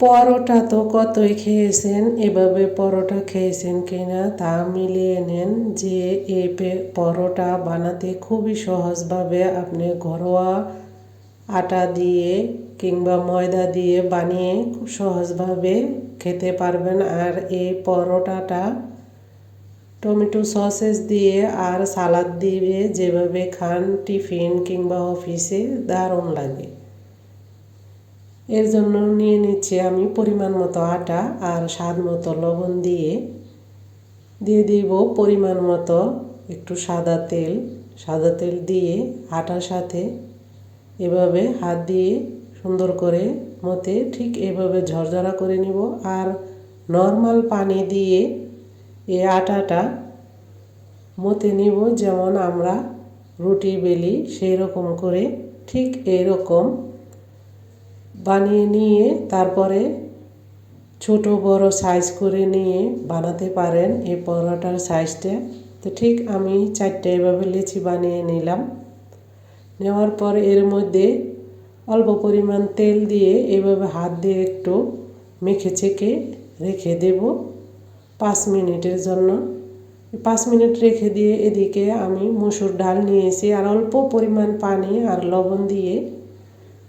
পরোটা তো কতই খেয়েছেন? এভাবে পরোটা খেয়েছেন কিনা তা মিলিয়ে নেন যে পে- পরোটা বানাতে খুবই সহজভাবে আপনি ঘরোয়া আটা দিয়ে কিংবা ময়দা দিয়ে বানিয়ে খুব সহজভাবে খেতে পারবেন। আর এই পরোটাটা টমেটো সসেস দিয়ে আর সালাদ দিয়ে যেভাবে খান টিফিন কিংবা অফিসে দারুণ লাগে। এর জন্য নিয়ে নিচ্ছি আমি পরিমাণ মতো আটা আর স্বাদ মতো লবণ দিয়ে। দিয়ে দিব পরিমাণ মতো একটু সাদা তেল। সাদা তেল দিয়ে আটার সাথে এভাবে হাত দিয়ে সুন্দর করে মতে ঠিক এভাবে ঝরঝরা করে নিব। আর নর্মাল পানি দিয়ে এই আটাটা মতে নিব যেমন আমরা রুটি, বেলি সেই রকম করে ঠিক এরকম বানিয়ে নিয়ে তারপরে ছোট বড় সাইজ করে নিয়ে বানাতে পারেন এই পরোটার সাইজটা তো ঠিক আমি চারটে এভাবে লেচি বানিয়ে নিলাম। নেওয়ার পর এর মধ্যে অল্প পরিমাণ তেল দিয়ে এভাবে হাত দিয়ে একটু মেখে চেকে রেখে দেব পাঁচ মিনিটের জন্য। পাঁচ মিনিট রেখে দিয়ে এদিকে আমি মসুর ডাল নিয়েছি আর অল্প পরিমাণ পানি আর লবণ দিয়ে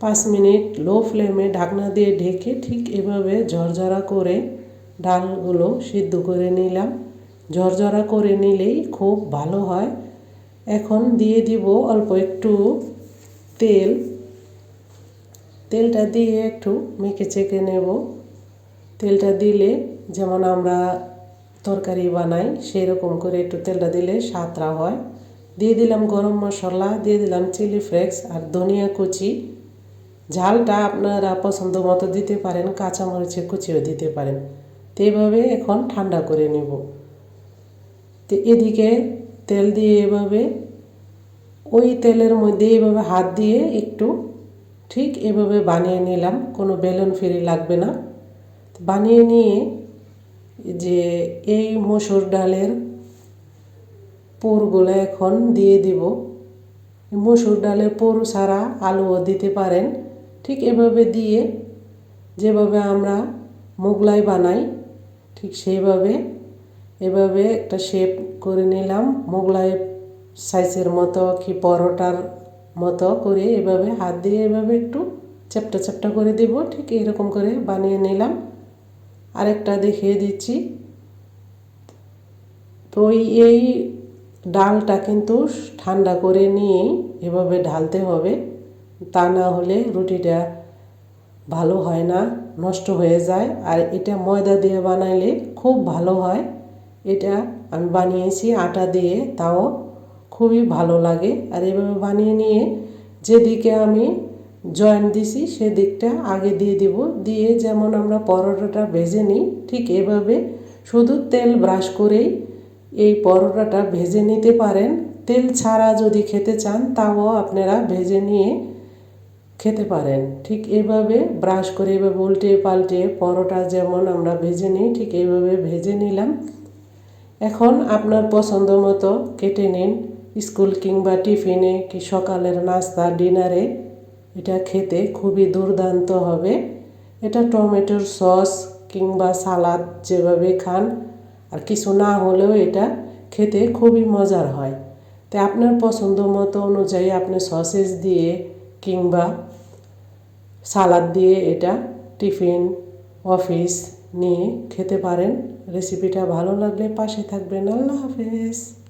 পাঁচ মিনিট লো ফ্লেমে ঢাকনা দিয়ে ঢেকে ঠিক এভাবে ঝরঝরা করে ডালগুলো সিদ্ধ করে নিলাম। ঝরঝরা করে নিলেই খুব ভালো হয়। এখন দিয়ে দিব অল্প একটু তেল। তেলটা দিয়ে একটু মেখে চেকে নেব। তেলটা দিলে যেমন আমরা তরকারি বানাই সেই রকম করে একটু তেলটা দিলে স্বাদটা হয়। দিয়ে দিলাম গরম মশলা, দিয়ে দিলাম চিলি ফ্লেক্স আর ধনিয়া কুচি। ঝালটা আপনারা পছন্দ মতো দিতে পারেন, কাঁচামরিচের কুচিও দিতে পারেন। তো এইভাবে এখন ঠান্ডা করে নেব। তো এদিকে তেল দিয়ে এভাবে, ওই তেলের মধ্যে এভাবে হাত দিয়ে একটু ঠিক এভাবে বানিয়ে নিলাম। কোনো বেলুন ফেরি লাগবে না। বানিয়ে নিয়ে যে এই মসুর ডালের পুরগুলো এখন দিয়ে দিব। মসুর ডালের পুর ছাড়া আলুও দিতে পারেন। ঠিক এভাবে দিয়ে যেভাবে আমরা মোগলাই বানাই, ঠিক সেইভাবে এভাবে একটা শেপ করে নিলাম, মোগলাই সাইজের মতো কি পরোটার মতো করে এভাবে হাত দিয়ে এভাবে একটু চ্যাপটা চ্যাপটা করে দেব, ঠিক এরকম করে বানিয়ে নিলাম। আরেকটা দেখিয়ে দিচ্ছি। তো এই ডালটা কিন্তু ঠান্ডা করে নিয়েই এভাবে ঢালতে হবে। তা না হলে রুটিটা ভালো হয় না, নষ্ট হয়ে যায়। আর এটা ময়দা দিয়ে বানাইলে খুব ভালো হয়। এটা আমি বানিয়েছি আটা দিয়ে, তাও খুবই ভালো লাগে। আর এভাবে বানিয়ে নিয়ে যেদিকে আমি জয়েন দিছি, সেদিকটা আগে দিয়ে দিব। দিয়ে যেমন আমরা পরোটাটা ভেজে নিই, ঠিক এভাবে শুধু তেল ব্রাশ করেই এই পরোটাটা ভেজে নিতে পারেন। তেল ছাড়া যদি খেতে চান, তাও আপনারা ভেজে নিয়ে খেতে পারেন। ঠিক এভাবে ব্রাশ করে এভাবে উল্টে পাল্টে পরোটা যেমন আমরা ভেজে নিই, ঠিক এইভাবে ভেজে নিলাম। এখন আপনার পছন্দ মতো কেটে নিন স্কুল কিংবা টিফিনে কি সকালের নাস্তা, ডিনারে। এটা খেতে খুবই দুর্দান্ত হবে। এটা টমেটোর সস কিংবা সালাদ যেভাবে খান, আর কিছু না হলেও এটা খেতে খুবই মজার হয়। তো আপনার পছন্দ মতো অনুযায়ী আপনি সসেজ দিয়ে কিংবা সালাদ দিয়ে এটা টিফিন, অফিস নিয়ে খেতে পারেন। রেসিপিটা ভালো লাগলে পাশে থাকবেন। আল্লাহ হাফেজ।